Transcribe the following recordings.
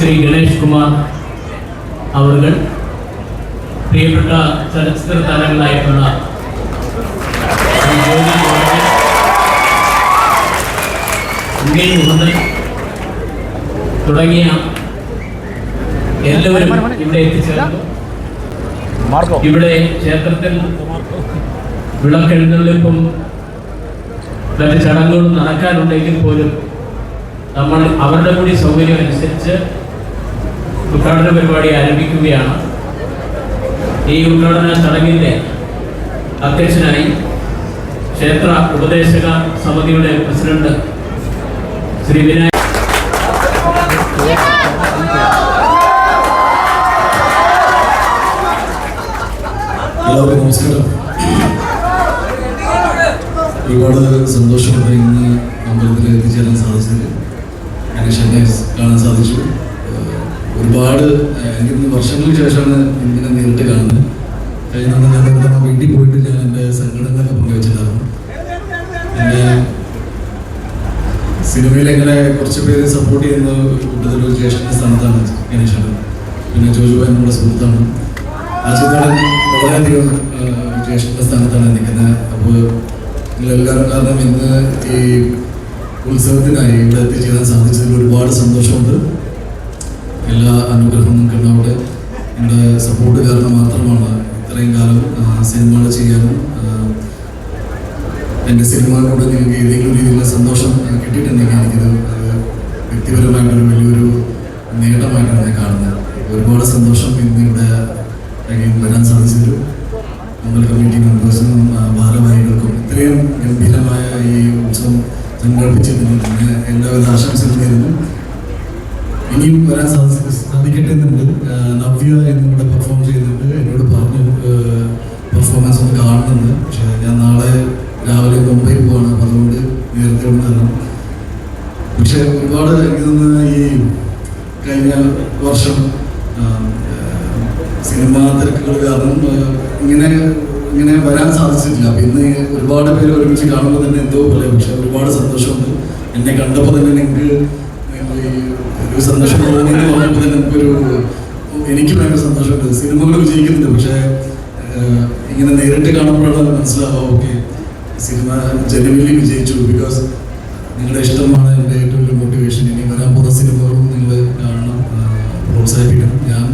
ശ്രീ ഗണേഷ് കുമാർ അവർ പ്രിയപ്പെട്ട ചലച്ചിത്ര താരങ്ങളായിട്ടുള്ള മുഹമ്മദ് തുടങ്ങിയ എല്ലാവരും ഇവിടെ എത്തിച്ചേർന്നു. ഇവിടെ ക്ഷേത്രത്തിൽ വിളക്കെഴുന്നള്ളിപ്പും മറ്റ് ചടങ്ങുകളും നടക്കാനുണ്ടെങ്കിൽ പോലും നമ്മൾ അവരുടെ കൂടി സൗകര്യം അനുസരിച്ച് ഉദ്ഘാടന പരിപാടി ആരംഭിക്കുകയാണ്. ഈ ഉദ്ഘാടന ചടങ്ങിന്റെ അധ്യക്ഷനായി ക്ഷേത്ര ഉപദേശക സമിതിയുടെ പ്രസിഡന്റ് ശ്രീ വിനായക എല്ലാവർക്കും നമസ്കാരം. ഒരുപാട് സന്തോഷമുണ്ട് ഇന്ന് അമ്പലത്തിൽ എത്തിച്ചേരാൻ സാധിച്ചത്. ഗണേശനെ കാണാൻ സാധിച്ചു. ഒരുപാട് ഏഹ് എനിക്കിന്ന് വർഷങ്ങൾക്ക് ശേഷമാണ് ഇങ്ങനെ നേരിട്ട് കാണുന്നത്. കഴിഞ്ഞ ഞാൻ വീട്ടിൽ പോയിട്ട് ഞാൻ എന്റെ സങ്കടങ്ങളൊക്കെ പങ്കുവച്ചിട്ടുണ്ടായിരുന്നു. എന്റെ സിനിമയിൽ എങ്ങനെ കുറച്ച് പേര് സപ്പോർട്ട് ചെയ്യുന്ന കൂടുതൽ ഒരു ജ്യേഷ്ഠന്റെ സ്ഥാനത്താണ് ഗണേശാണ്. പിന്നെ ജോജുബ നമ്മുടെ സുഹൃത്താണ്. ആ ചിത്രം വളരെയധികം ജ്യേഷ്ഠ സ്ഥാനത്താണ് നിൽക്കുന്നത്. അപ്പോൾ നിങ്ങളെല്ലാവരും കാരണം ഇന്ന് ഈ ഉത്സവത്തിനായി ഇവിടെ എത്തിച്ചേരാൻ സാധിച്ചതിൽ ഒരുപാട് സന്തോഷമുണ്ട്. എല്ലാ അനുഗ്രഹവും നിങ്ങൾക്ക് നിങ്ങളുടെ സപ്പോർട്ട് കാരണം മാത്രമാണ് ഇത്രയും കാലം സിനിമകൾ ചെയ്യാനും എന്റെ സിനിമകളോട് നിങ്ങൾക്ക് ഏതെങ്കിലും രീതിയിലുള്ള സന്തോഷം കിട്ടിയിട്ടുണ്ടെങ്കിൽ എനിക്കത് വ്യക്തിപരമായിട്ടൊരു വലിയൊരു നേട്ടമായിട്ടാണ് ഞാൻ കാണുന്നത്. ഒരുപാട് സന്തോഷം ഇന്ന് ഇവിടെ വരാൻ സാധിച്ചതിൽ നമ്മുടെ കമ്മിറ്റി മെമ്പേഴ്സിനും ഭാരവാഹികൾക്കും ഇത്രയും ഗംഭീരമായ ഈ ഉത്സവം സംഘടിപ്പിച്ചതിന് എല്ലാവരും ആശംസകൾ നേരുന്നു. ഇനിയും വരാൻ സാധി സാധിക്കട്ടെ എന്നുണ്ട് നവ്യ എന്നിവിടെ പെർഫോം ചെയ്യുന്നുണ്ട്. എന്നോട് പറഞ്ഞു പെർഫോമൻസ് ഒന്ന് കാണുന്നുണ്ട് പക്ഷേ ഞാൻ നാളെ രാവിലെ മുംബൈ പോവാണ്. അപ്പം അതുകൊണ്ട് നേരത്തെ ഉണ്ടായിരുന്നു പക്ഷെ ഒരുപാട് തോന്നുന്നു ഈ കഴിഞ്ഞ വർഷം സിനിമാ തിരക്കുകൾ കാരണം ഇങ്ങനെ ഇങ്ങനെ വരാൻ സാധിച്ചിട്ടില്ല. അപ്പം ഇന്ന് ഒരുപാട് പേര് ഒരുമിച്ച് കാണുമ്പോൾ തന്നെ എന്തോ പോലെ. പക്ഷെ ഒരുപാട് സന്തോഷമുണ്ട്. എന്നെ കണ്ടപ്പോൾ തന്നെ നിങ്ങൾക്ക് ഒരു സന്തോഷം തോന്നിയെന്ന് പറഞ്ഞപ്പോൾ തന്നെ നമുക്കൊരു എനിക്ക് ഭയങ്കര സന്തോഷമുണ്ട്. സിനിമകൾ വിജയിക്കുന്നുണ്ട്. പക്ഷേ ഇങ്ങനെ നേരിട്ട് കാണുമ്പോഴാണ് മനസ്സിലാവുക ഓക്കെ സിനിമ ജനുവലി വിജയിച്ചു. ബിക്കോസ് നിങ്ങളുടെ ഇഷ്ടമാണ് എന്റെ ഏറ്റവും വലിയ മോട്ടിവേഷൻ ഇനി വരാൻ പോകുന്ന സിനിമകളും നിങ്ങൾ കാണണം പ്രോത്സാഹിപ്പിക്കണം. ഞാൻ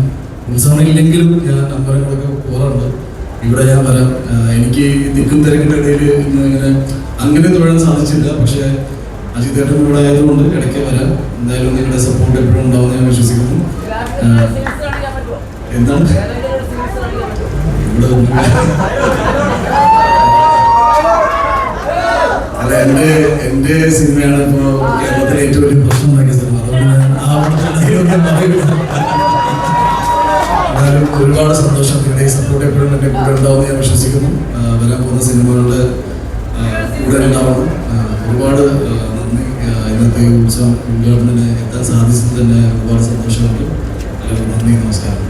ഉത്സവമില്ലെങ്കിലും ഞാൻ അമ്പലങ്ങളൊക്കെ പോകാറുണ്ട്. ഇവിടെ ഞാൻ വരാം. എനിക്ക് തിക്കും തിരക്കിന്റെ ഇടയിൽ ഇന്ന് ഇങ്ങനെ അങ്ങനെ തൊഴാൻ സാധിച്ചില്ല. പക്ഷേ അജിത് ഏട്ടൻ ഇവിടെ ആയതുകൊണ്ട് ഇടയ്ക്ക് വരാം. എന്തായാലും നിങ്ങളുടെ സപ്പോർട്ട് എപ്പോഴും ഉണ്ടാവും ഞാൻ വിശ്വസിക്കുന്നു. എന്താണ്? അല്ല എന്റെ എന്റെ സിനിമയാണ് ഇപ്പോൾ കേരളത്തിലെ ഏറ്റവും വലിയ പ്രശ്നം ഉണ്ടാക്കിയ സിനിമ. എന്നാലും ഒരുപാട് സന്തോഷം. നിങ്ങളുടെ സപ്പോർട്ട് എപ്പോഴും എന്റെ കൂടെ ഉണ്ടാവും ഞാൻ വിശ്വസിക്കുന്നു. വരാൻ പോകുന്ന സിനിമകളുടെ കൂടെ ഉണ്ടാവണം ഒരുപാട് ഇന്നത്തെ ഉത്സവം ഉദ്ഘാടനത്തിന് എത്താൻ സാധിച്ചത് തന്നെ ഒരുപാട് സന്തോഷമുണ്ട്. നന്ദി നമസ്കാരം.